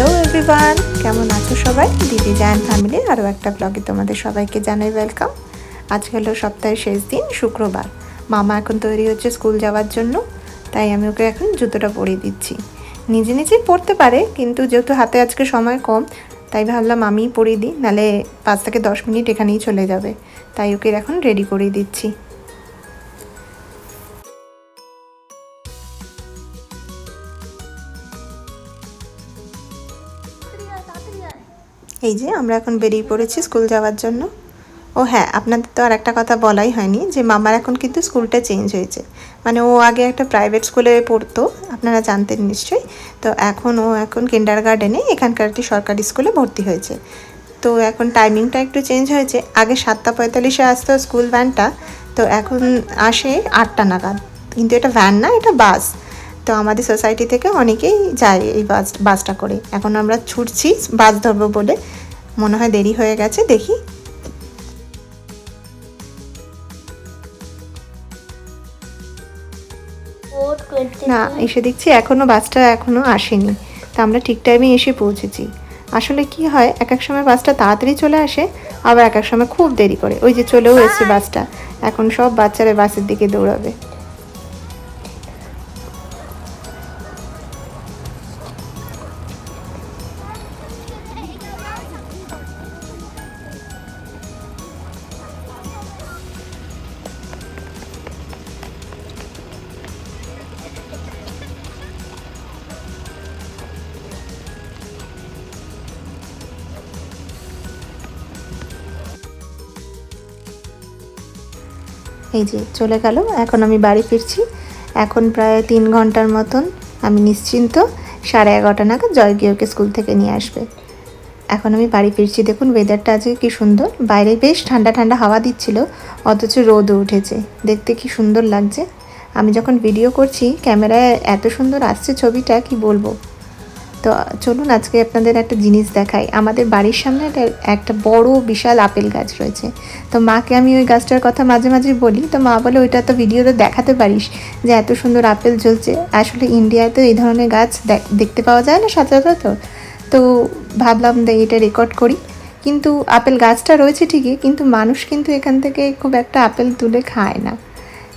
Everyone কেমন আছো সবাই? দিদি জায়ান ফ্যামিলির আরও একটা ব্লগে তোমাদের সবাইকে জানাই ওয়েলকাম আজকে হলো সপ্তাহের শেষ দিন, শুক্রবার। মামা এখন তৈরি হচ্ছে স্কুল যাওয়ার জন্য, তাই আমি ওকে এখন জুতোটা পরিয়ে দিচ্ছি। নিজে নিজেই পরতে পারে, কিন্তু যেহেতু হাতে আজকে সময় কম, তাই ভাবলাম আমিই পরিয়ে দিই, নালে পাঁচ থেকে দশ মিনিট এখানেই চলে যাবে। তাই ওকে এখন রেডি করিয়ে দিচ্ছি। এই যে, আমরা এখন বেরিয়ে পড়েছি স্কুল যাওয়ার জন্য। ও হ্যাঁ আপনাদের তো আর একটা কথা বলাই হয়নি যে, মামার এখন কিন্তু স্কুলটা চেঞ্জ হয়েছে। মানে ও আগে একটা প্রাইভেট স্কুলে পড়তো, আপনারা জানতেন নিশ্চয়ই। তো এখন ও এখন কিন্ডার গার্ডেনে এখানকার একটি সরকারি স্কুলে ভর্তি হয়েছে। তো এখন টাইমিংটা একটু চেঞ্জ হয়েছে। আগে সাতটা পঁয়তাল্লিশে আসতো স্কুল ভ্যানটা তো এখন আসে আটটা নাগাদ। কিন্তু এটা ভ্যান না, এটা বাস তো আমাদের সোসাইটি থেকে অনেকেই যায় এই বাস বাসটা করে। এখন আমরা ছুটছি বাস ধরবো বলে। মনে হয় দেরি হয়ে গেছে দেখি। না এসে দেখছি এখনও বাসটা এখনও আসেনি। তা আমরা ঠিক টাইমে এসে পৌঁছেছি। আসলে কি হয় এক এক সময় বাসটা তাড়াতাড়ি চলে আসে আবার এক এক সময় খুব দেরি করে। ওই যে চলেও এসছে বাসটা। এখন সব বাচ্চারা বাসের দিকে দৌড়াবে। এই যে চলে গেল, এখন আমি বাড়ি ফিরছি। এখন প্রায় তিন ঘণ্টার মতন আমি নিশ্চিন্ত সাড়ে এগারোটা নাগাদ জয়গিয়কে স্কুল থেকে নিয়ে আসবে। এখন আমি বাড়ি ফিরছি। দেখুন ওয়েদারটা আজকে কি সুন্দর। বাইরে বেশ ঠান্ডা ঠান্ডা হাওয়া দিচ্ছিল, অথচ রোদও উঠেছে। দেখতে কি সুন্দর লাগছে। আমি যখন ভিডিও করছি, ক্যামেরায় এত সুন্দর আসছে ছবিটা, কি বলব? তো চলুন আজকে আপনাদের একটা জিনিস দেখাই। আমাদের বাড়ির সামনে একটা বড় বিশাল আপেল গাছ রয়েছে। তো মাকে আমি ওই গাছটার কথা মাঝে মাঝে বলি। তো মা বলে, ওইটা তো ভিডিওতে দেখাতে পারিস যে এত সুন্দর আপেল জ্বলছে। আসলে ইন্ডিয়ায় তো এই ধরনের গাছ দেখ- দেখতে পাওয়া যায় না সচরাচর তো ভাবলাম যে এটা রেকর্ড করি। কিন্তু আপেল গাছটা রয়েছে ঠিকই, কিন্তু মানুষ কিন্তু এখান থেকে খুব একটা আপেল তুলে খায় না।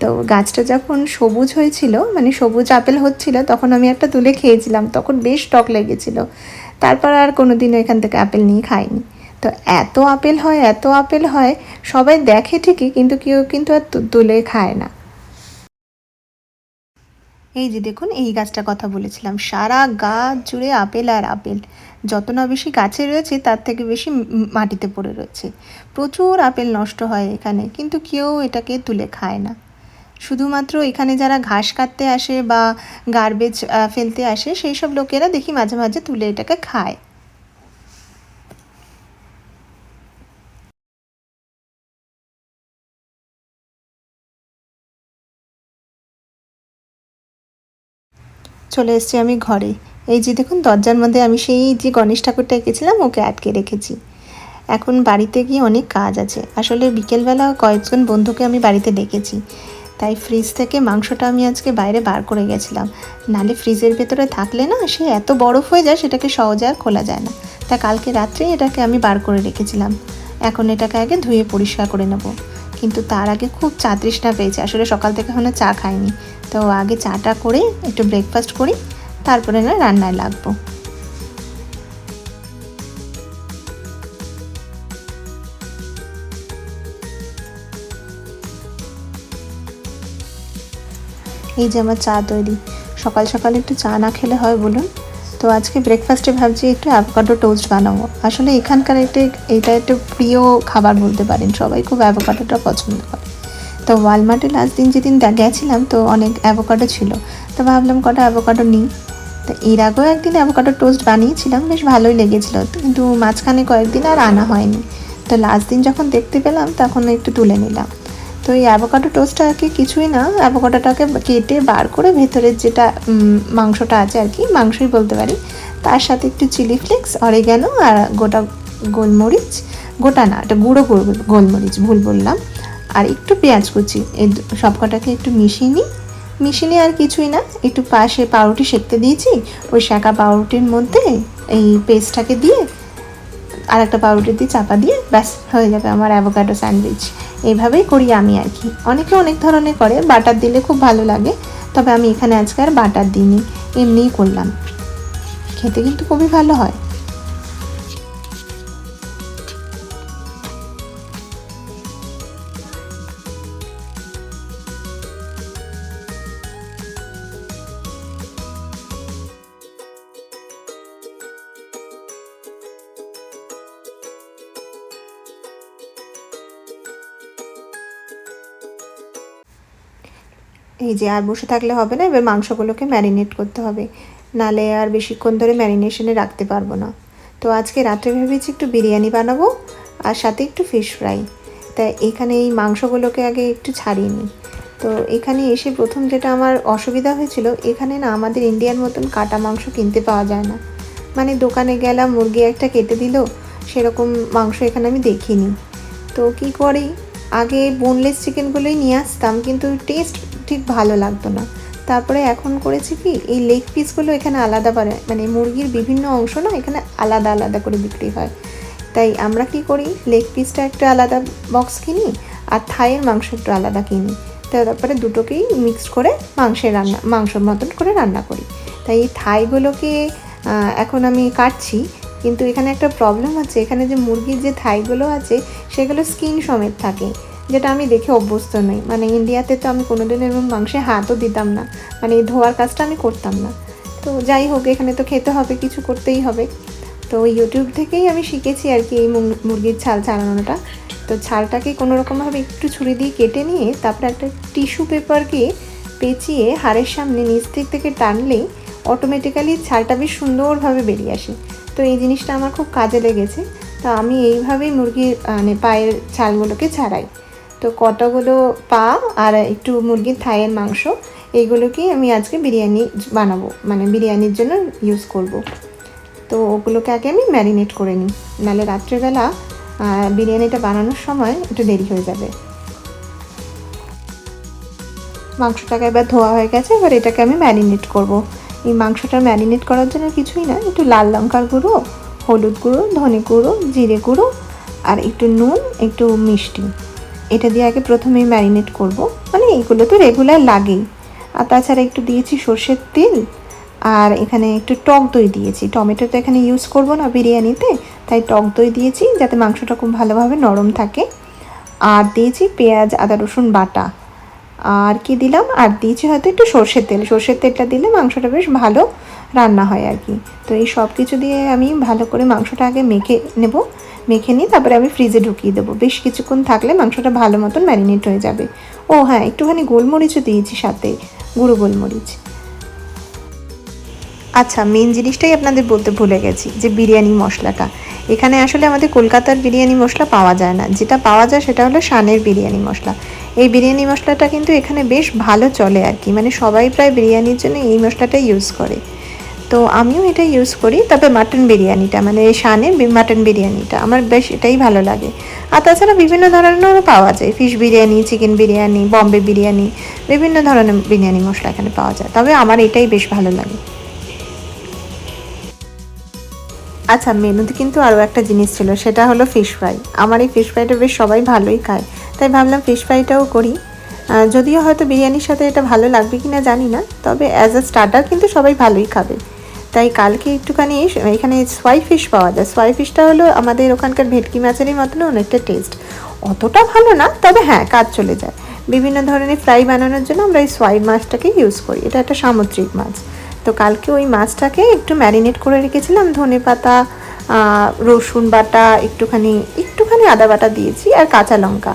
তো গাছটা যখন সবুজ হয়েছিল মানে সবুজ আপেল হচ্ছিল, তখন আমি একটা তুলে খেয়েছিলাম, তখন বেশ টক লেগেছিল। তারপর আর কোনো দিনও এখান থেকে আপেল নিয়ে খাইনি। তো এত আপেল হয়, এত আপেল হয়, সবাই দেখে ঠিকই, কিন্তু কেউ কিন্তু আর তুলে খায় না। এই যে দেখুন, এই গাছটার কথা বলেছিলাম, সারা গাছ জুড়ে আপেল আর আপেল। যত না বেশি গাছে রয়েছে, তার থেকে বেশি মাটিতে পড়ে রয়েছে। প্রচুর আপেল নষ্ট হয় এখানে, কিন্তু কেউ এটাকে তুলে খায় না। শুধুমাত্র এখানে যারা ঘাস কাটতে আসে বা গার্বেজ ফেলতে আসে, সেই সব লোকেরা দেখি মাঝে মাঝে তুলে এটাকে খায়। চলে এসেছি আমি ঘরে। এই যে দেখুন, দরজার মধ্যে আমি সেই যে গণেশ ঠাকুরটা এঁকেছিলাম, ওকে আটকে রেখেছি। এখন বাড়িতে গিয়ে অনেক কাজ আছে। আসলে বিকেলবেলা কয়েকজন বন্ধুকে আমি বাড়িতে ডেকেছি। তাই ফ্রিজ থেকে মাংসটা আমি আজকে বাইরে বার করে গেছিলাম। নালে ফ্রিজের ভেতরে থাকলে না, সে এত বরফ হয়ে যায়, সেটাকে সহজে আর খোলা যায় না। তা কালকে রাত্রে এটাকে আমি বার করে রেখেছিলাম। এখন এটাকে আগে ধুয়ে পরিষ্কার করে নেব। কিন্তু তার আগে খুব চা তৃষ্ণা পেয়েছে। আসলে সকাল থেকে এখনও চা খাইনি। তো আগে চাটা করে, একটু ব্রেকফাস্ট করি, তারপরে না রান্নায় লাগবো। এই যে আমার চা তৈরি। সকাল সকাল একটু চা না খেলে হয় বলুন। তো আজকে ব্রেকফাস্টে ভাবছি একটু অ্যাভোকাডো টোস্ট বানাবো। আসলে এখানকার এটা এটা একটু প্রিয় খাবার বলতে পারেন। সবাই খুব অ্যাভোকাডোটা পছন্দ করে। তো ওয়ালমার্টে লাস্ট দিন যেদিন গেছিলাম, তো অনেক অ্যাভোকাডো ছিল। তো ভাবলাম কটা অ্যাভোকাডো নিই। তো এর আগেও একদিন অ্যাভোকাডো টোস্ট বানিয়েছিলাম, বেশ ভালোই লেগেছিল। কিন্তু মাঝখানে কয়েকদিন আর আনা হয়নি। তো লাস্ট দিন যখন দেখতে পেলাম, তখন একটু তুলে নিলাম। তো এই অ্যাভোকাডো টোস্টটা আর কি কিছুই না অ্যাভোকাডোটাকে কেটে বার করে ভেতরের যেটা মাংসটা আছে আর কি, মাংসই বলতে পারি, তার সাথে একটু চিলি ফ্লেক্স অরিগ্যানো আর গোটা গোলমরিচ, গোটা না, এটা গুঁড়ো গোল- গোলমরিচ, ভুল বললাম, আর একটু পেঁয়াজ কুচি এই সবকটাকে একটু মিশিয়ে নিই, মিশিয়ে নিয়ে আর কিছুই না, একটু পাশে পাউরুটি সেঁকতে দিয়েছি, ওই শাঁকা পাউরুটির মধ্যে এই পেস্টটাকে দিয়ে আর একটা পাউরুটি দিয়ে চাপা দিয়ে ব্যাস, হয়ে যাবে আমার অ্যাভোকাডো স্যান্ডউইচ এইভাবেই করি আমি আর কি। অনেকে অনেক ধরনের করে, বাটার দিলে খুব ভালো লাগে, তবে আমি এখানে আজকে আর বাটার দিইনি, এমনিই করলাম। খেতে কিন্তু খুবই ভালো হয়। যে আর বসে থাকলে হবে না, এবার মাংসগুলোকে ম্যারিনেট করতে হবে। নালে আর বেশিক্ষণ ধরে ম্যারিনেশনে রাখতে পারব না। তো আজকে রাত্রে ভেবেছি একটু বিরিয়ানি বানাবো, আর সাথে একটু ফিশ ফ্রাই তাই এখানে এই মাংসগুলোকে আগে একটু ছাড়িয়ে নিই। তো এখানে এসে প্রথম যেটা আমার অসুবিধা হয়েছিল, এখানে না আমাদের ইন্ডিয়ার মতন কাটা মাংস কিনতে পাওয়া যায় না। মানে দোকানে গেলাম, মুরগি একটা কেটে দিল, সেরকম মাংস এখানে আমি দেখিনি। তো কি করি, আগে বোনলেস চিকেনগুলোই নিয়ে আসতাম, কিন্তু টেস্ট ঠিক ভালো লাগতো না। তারপরে এখন করেছি কি, এই লেগ পিসগুলো এখানে আলাদা পারে মানে মুরগির বিভিন্ন অংশ না, এখানে আলাদা আলাদা করে বিক্রি হয়। তাই আমরা কি করি লেগ পিসটা একটা আলাদা বক্স কিনি, আর থাইয়ের মাংস একটু আলাদা কিনি। তারপরে দুটোকেই মিক্সড করে মাংসের রান্না মাংসর মতন করে রান্না করি। তাই এই থাইগুলোকে এখন আমি কাটছি, কিন্তু এখানে একটা প্রবলেম হচ্ছে, এখানে যে মুরগির যে থাইগুলো আছে, সেগুলো স্কিন সমেত থাকে। যেটা আমি দেখে অভ্যস্ত নই। মানে ইন্ডিয়াতে তো আমি কোনোদিন এরকম মাংসে হাতও দিতাম না। মানে এই ধোয়ার কাজটা আমি করতাম না। তো যাই হোক, এখানে তো খেতে হবে, কিছু করতেই হবে। তো ইউটিউব থেকেই আমি শিখেছি আর কি এই মুরগির ছাল ছাড়ানোটা। তো ছালটাকে কোনো রকমভাবে একটু ছুরি দিয়ে কেটে নিয়ে, তারপরে একটা টিস্যু পেপারকে পেঁচিয়ে হাড়ের সামনে নিচ দিক থেকে টানলেই অটোমেটিক্যালি ছালটা বেশ সুন্দরভাবে বেরিয়ে আসে। তো এই জিনিসটা আমার খুব কাজে লেগেছে। তো আমি এইভাবেই মুরগির মানে পায়ের ছালগুলোকে ছাড়াই। তো কতগুলো পা আর একটু মুরগির থাইয়ের মাংস, এইগুলোকেই আমি আজকে বিরিয়ানি বানাবো মানে বিরিয়ানির জন্য ইউজ করব। তো ওগুলোকে আগে আমি ম্যারিনেট করে নিই, নাহলে রাত্রেবেলা বিরিয়ানিটা বানানোর সময় একটু দেরি হয়ে যাবে। মাংসটাকে এবার ধোয়া হয়ে গেছে, এবার এটাকে আমি ম্যারিনেট করব। এই মাংসটা ম্যারিনেট করার জন্য কিছুই না, একটু লাল লঙ্কার গুঁড়ো, হলুদ গুঁড়ো, ধনে গুঁড়ো, জিরে গুঁড়ো, আর একটু নুন, একটু মিষ্টি। এটা দিয়ে আগে প্রথমেই ম্যারিনেট করব। মানে এইগুলো তো রেগুলার লাগেই। আর তাছাড়া একটু দিয়েছি সর্ষের তেল, আর এখানে একটু টক দই দিয়েছি। টমেটো তো এখানে ইউজ করব না বিরিয়ানিতে, তাই টক দই দিয়েছি যাতে মাংসটা খুব ভালোভাবে নরম থাকে। আর দিয়েছি পেঁয়াজ, আদা, রসুন বাটা। আর কি দিলাম? আর দিয়েছি হয়তো একটু সর্ষের তেল। সর্ষের তেলটা দিলে মাংসটা বেশ ভালো রান্না হয় আর কি। তো এই সব কিছু দিয়ে আমি ভালো করে মাংসটা আগে মেখে নেব। মেখে নিয়ে তারপরে আমি ফ্রিজে ঢুকিয়ে দেবো। বেশ কিছুক্ষণ থাকলে মাংসটা ভালো মতন ম্যারিনেট হয়ে যাবে। ও হ্যাঁ একটুখানি গোলমরিচও দিয়েছি সাথে, গুঁড়ো গোলমরিচ। আচ্ছা মেন জিনিসটাই আপনাদের বলতে ভুলে গেছি, যে বিরিয়ানি মশলাটা। এখানে আসলে আমাদের কলকাতার বিরিয়ানি মশলা পাওয়া যায় না। যেটা পাওয়া যায় সেটা হলো শানের বিরিয়ানি মশলা। এই বিরিয়ানি মশলাটা কিন্তু এখানে বেশ ভালো চলে আর কি। মানে সবাই প্রায় বিরিয়ানির জন্য এই মশলাটাই ইউজ করে। তো আমিও এটা ইউজ করি। তবে মাটন বিরিয়ানিটা মানে শানের মাটন বিরিয়ানিটা আমার বেশ এটাই ভালো লাগে। আর তাছাড়া বিভিন্ন ধরনেরও পাওয়া যায়। ফিশ বিরিয়ানি চিকেন বিরিয়ানি বম্বে বিরিয়ানি, বিভিন্ন ধরনের বিরিয়ানি মশলা এখানে পাওয়া যায়। তবে আমার এটাই বেশ ভালো লাগে। আচ্ছা মেনুতে কিন্তু আরও একটা জিনিস ছিল, সেটা হলো ফিশ ফ্রাই আমার এই ফিশ ফ্রাইটা বেশ সবাই ভালোই খায়। তাই ভাবলাম ফিশ ফ্রাইটাও করি। যদিও হয়তো বিরিয়ানির সাথে এটা ভালো লাগবে কি না জানি না, তবে অ্যাজ আ স্টার্টার কিন্তু সবাই ভালোই খাবে। তাই কালকে একটুখানি এখানে সোয়াই ফিশ পাওয়া যায়। সোয়াই ফিশটা হলো আমাদের ওখানকার ভেটকি মাছেরই মতন অনেকটা টেস্ট অতটা ভালো না, তবে হ্যাঁ কাজ চলে যায়। বিভিন্ন ধরনের ফ্রাই বানানোর জন্য আমরা এই সোয়াই মাছটাকে ইউজ করি। এটা একটা সামুদ্রিক মাছ। তো কালকে ওই মাছটাকে একটু ম্যারিনেট করে রেখেছিলাম, ধনে পাতা রসুন বাটা, একটুখানি একটুখানি আদা বাটা দিয়েছি আর কাঁচা লঙ্কা।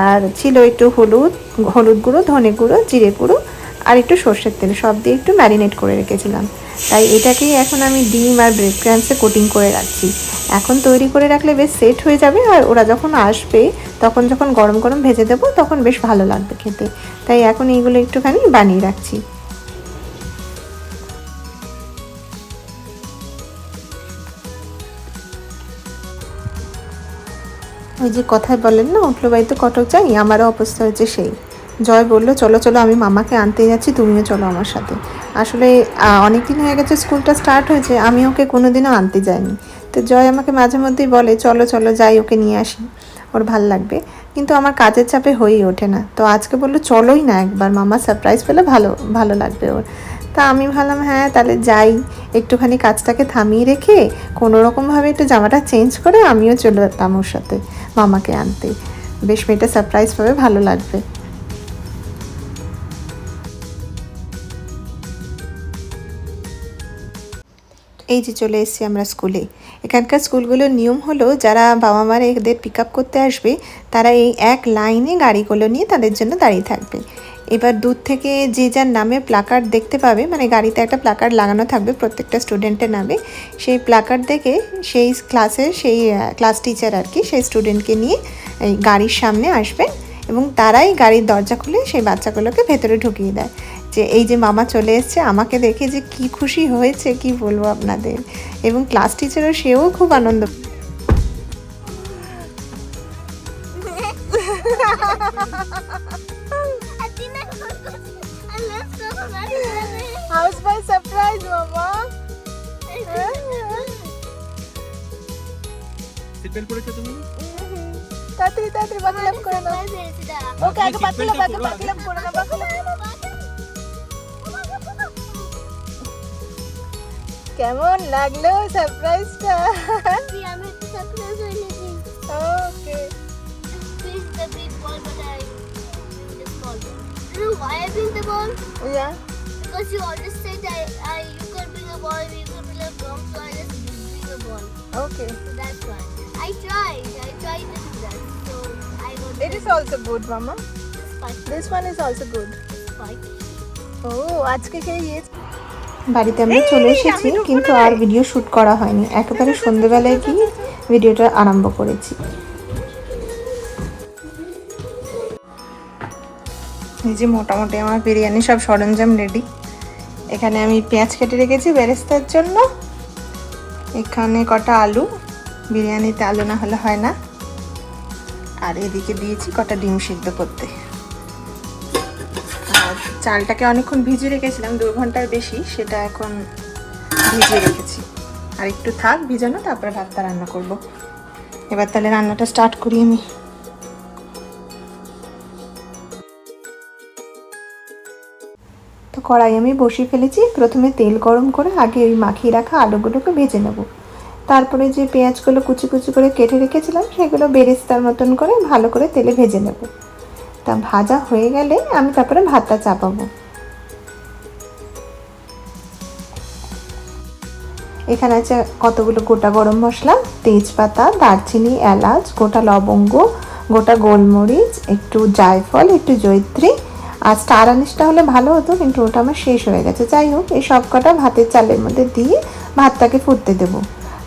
আর ছিল একটু হলুদ হলুদ গুঁড়ো, ধনে গুঁড়ো, জিরে গুঁড়ো আর একটু সর্ষের তেল, সব দিয়ে একটু ম্যারিনেট করে রেখেছিলাম। তাই এটাকেই এখন আমি ডিম আর ব্রেড ক্রামসে কোটিং করে রাখছি। এখন তৈরি করে রাখলে বেশ সেট হয়ে যাবে আর ওরা যখন আসবে, তখন যখন গরম গরম ভেজে দেবো, তখন বেশ ভালো লাগবে খেতে। তাই এখন এইগুলো একটুখানি বানিয়ে রাখছি। ওই যে কথায় বলেন না, উঠল বাড়িতে কটক যাই, আমারও অবস্থা হচ্ছে সেই। জয় বলল, চলো চলো, আমি মামাকে আনতে যাচ্ছি, তুমিও চলো আমার সাথে। আসলে অনেক দিন হয়ে গেছে স্কুলটা স্টার্ট হয়েছে, আমি ওকে কোনোদিনও আনতে যাইনি। তো জয় আমাকে মাঝে মধ্যেই বলে, চলো চলো, যাই, ওকে নিয়ে আসি, ওর ভালো লাগবে। কিন্তু আমার কাজের চাপে হয়েই ওঠে না। তো আজকে বলল, চলোই না একবার, মামা সারপ্রাইজ পেলে ভালো ভালো লাগবে ওর। তা আমি ভাবলাম হ্যাঁ তাহলে যাই, একটুখানি কাজটাকে থামিয়ে রেখে, কোনো রকমভাবে একটু জামাটা চেঞ্জ করে আমিও চলে যেতাম ওর সাথে, মামাকে আনতে। বেশ মেয়েটা সারপ্রাইজ পাবে, ভালো লাগবে। এই যে চলে এসেছি আমরা স্কুলে। এখানকার স্কুলগুলোর নিয়ম হলো, যারা বাবা মারা এদের পিক আপ করতে আসবে, তারা এই এক লাইনে গাড়িগুলো নিয়ে তাদের জন্য দাঁড়িয়ে থাকবে। এবার দূর থেকে যে যার নামে প্লাকার্ড দেখতে পাবে মানে গাড়িতে একটা প্লাকার্ড লাগানো থাকবে, প্রত্যেকটা স্টুডেন্টের নামে, সেই প্লাকার্ড দেখে সেই ক্লাসের সেই ক্লাস টিচার আর কি, সেই স্টুডেন্টকে নিয়ে এই গাড়ির সামনে আসবেন এবং তারাই গাড়ির দরজা খুলে সেই বাচ্চাগুলোকে ভেতরে ঢুকিয়ে দেয়। যে এই যে মামা চলে এসছে আমাকে দেখে যে কি খুশি হয়েছে কি বলব আপনাদের? এবং ক্লাস টিচারও সেও খুব আনন্দ surprise, Mama? পরেছো তুমি? তাড়াতাড়ি তাড়াতাড়ি বাকিলাম করে নাও ওকে আগে বাকিলাম আগে বাকিলাম করে নাও বাকিলাম কেমন লাগলো সারপ্রাইজটা okay Why I bring the ball? Yeah Because you always said I, I you could bring a ball, you could bring a bomb, so I just bring a ball. Okay So that's why. I tried. I tried to do that. So I got it is also good মামা this spike. This one is also good spike. ও আজকে খেয়ে গিয়েছি বাড়িতে আমরা চলে এসেছি কিন্তু আর video shoot করা হয়নি। একেবারে সন্ধেবেলায় গিয়ে ভিডিওটা আরম্ভ করেছি। এই যে মোটামুটি আমার বিরিয়ানি সব সরঞ্জাম রেডি এখানে আমি পেঁয়াজ কেটে রেখেছি বেরেস্তার জন্য। এখানে কটা আলু। বিরিয়ানিতে আলু না হলে হয় না। আর এদিকে দিয়েছি কটা ডিম সিদ্ধ করতে। চালটাকে অনেকক্ষণ ভিজিয়ে রেখেছিলাম দু ঘণ্টার বেশি, সেটা এখন ভিজিয়ে রেখেছি। আর একটু থাক, ভিজানো, তারপরে ভাতটা রান্না করব। এবার তাহলে রান্নাটা স্টার্ট করি আমি। তো কড়াই আমি বসিয়ে ফেলেছি, প্রথমে তেল গরম করে আগে ওই মাখিয়ে রাখা আলুগুলোকে ভেজে নেব। তারপরে যে পেঁয়াজগুলো কুচি কুচি করে কেটে রেখেছিলাম, সেগুলো বেরেস্তার মতন করে ভালো করে তেলে ভেজে নেব। তা ভাজা হয়ে গেলে আমি তারপরে ভাতটা চাপাবো। এখানে আছে কতগুলো গোটা গরম মশলা, তেজপাতা, দারচিনি, এলাচ, গোটা লবঙ্গ, গোটা গোলমরিচ, একটু জায়ফল, একটু জৈত্রী আর স্টার আনিসটা হলে ভালো হতো, কিন্তু ওটা আমার শেষ হয়ে গেছে। যাই হোক, এই সব কটা ভাতের চালের মধ্যে দিয়ে ভাতটাকে ফুটতে দেবো।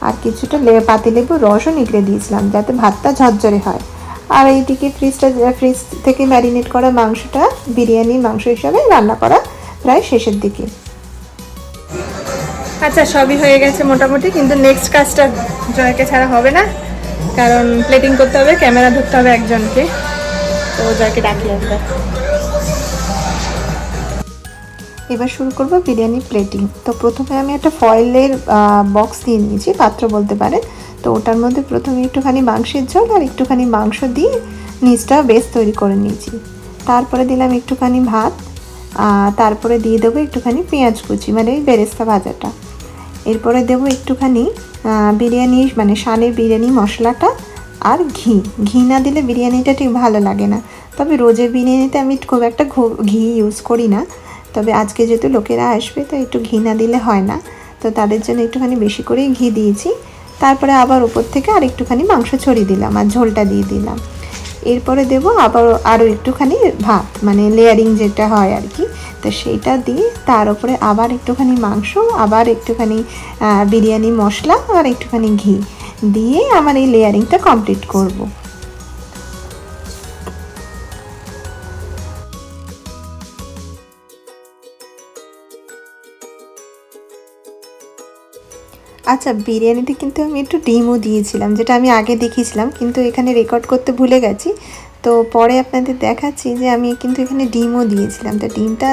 আর কিছুটা লে পাতিলেবু রসও নিগড়ে দিয়েছিলাম, যাতে ভাতটা ঝরঝরে হয়। আর এইদিকে ফ্রিজটা ফ্রিজ থেকে ম্যারিনেট করা মাংসটা বিরিয়ানি মাংস হিসাবে রান্না করা প্রায় শেষের দিকে। আচ্ছা সবই হয়ে গেছে মোটামুটি কিন্তু নেক্সট কাজটা জয়কে ছাড়া হবে না কারণ প্লেটিং করতে হবে ক্যামেরা ধরতে হবে একজনকে। তো জয়কে ডাকি একবার এবার শুরু করব বিরিয়ানি প্লেটিং তো প্রথমে আমি একটা ফয়েলের বক্স নিয়ে নিয়েছি পাত্র বলতে পারেন। তো ওটার মধ্যে প্রথমে একটুখানি মাংসের ঝোল আর একটুখানি মাংস দিয়ে নিচটা বেশ তৈরি করে নিয়েছি। তারপরে দিলাম একটুখানি ভাত তারপরে দিয়ে দেবো একটুখানি পেঁয়াজ কুচি মানে ওই বেরেস্তা ভাজাটা। এরপরে দেবো একটুখানি বিরিয়ানি মানে সানের বিরিয়ানি মশলাটা আর ঘি। ঘি না দিলে বিরিয়ানিটা ঠিক ভালো লাগে না। তবে রোজের বিরিয়ানিতে আমি খুব একটা ঘি ইউজ করি না। তবে আজকে যেহেতু লোকেরা আসবে, তো একটু ঘি না দিলে হয় না। তো তাদের জন্য একটুখানি বেশি করেই ঘি দিয়েছি। তারপরে আবার উপর থেকে আর একটুখানি মাংস ছড়িয়ে দিলাম আর ঝোলটা দিয়ে দিলাম এরপরে দেব আবার আরও একটুখানি ভাত মানে লেয়ারিং যেটা হয় আর কি তো সেইটা দিয়ে তার উপরে আবার একটুখানি মাংস, আবার একটুখানি বিরিয়ানি মশলা, আর একটুখানি ঘি দিয়ে আমার এই লেয়ারিংটা কমপ্লিট করব। আচ্ছা বিরিয়ানিতে কিন্তু আমি একটু ডিমও দিয়েছিলাম, যেটা আমি আগে দেখিয়েছিলাম, কিন্তু এখানে রেকর্ড করতে ভুলে গেছি। তো পরে আপনাদের দেখাচ্ছি যে আমি কিন্তু এখানে ডিমও দিয়েছিলাম। তো ডিমটা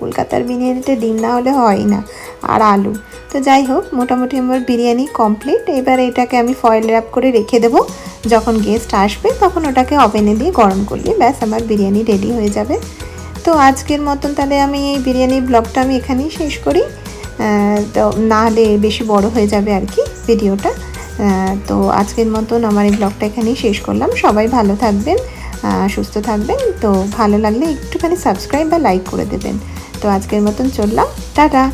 কলকাতার বিরিয়ানিতে ডিম না হলে হয় না, আর আলু। তো যাই হোক, মোটামুটি আমার বিরিয়ানি কমপ্লিট এবার এটাকে আমি ফয়েল র্যাপ করে রেখে দেবো। যখন গেস্ট আসবে, তখন ওটাকে ওভেনে দিয়ে গরম করলে ব্যাস, আমার বিরিয়ানি রেডি হয়ে যাবে। তো আজকের মতন তাহলে আমি এই বিরিয়ানি ব্লগটা আমি এখানেই শেষ করি। তো না হলে বেশি বড় হয়ে যাবে আর কি ভিডিওটা। তো আজকের মতন আমার এই ব্লগটা এখানেই শেষ করলাম। সবাই ভালো থাকবেন সুস্থ থাকবেন। তো ভালো লাগলে একটুখানি সাবস্ক্রাইব বা লাইক করে দেবেন। তো আজকের মতন চললাম। টাটা!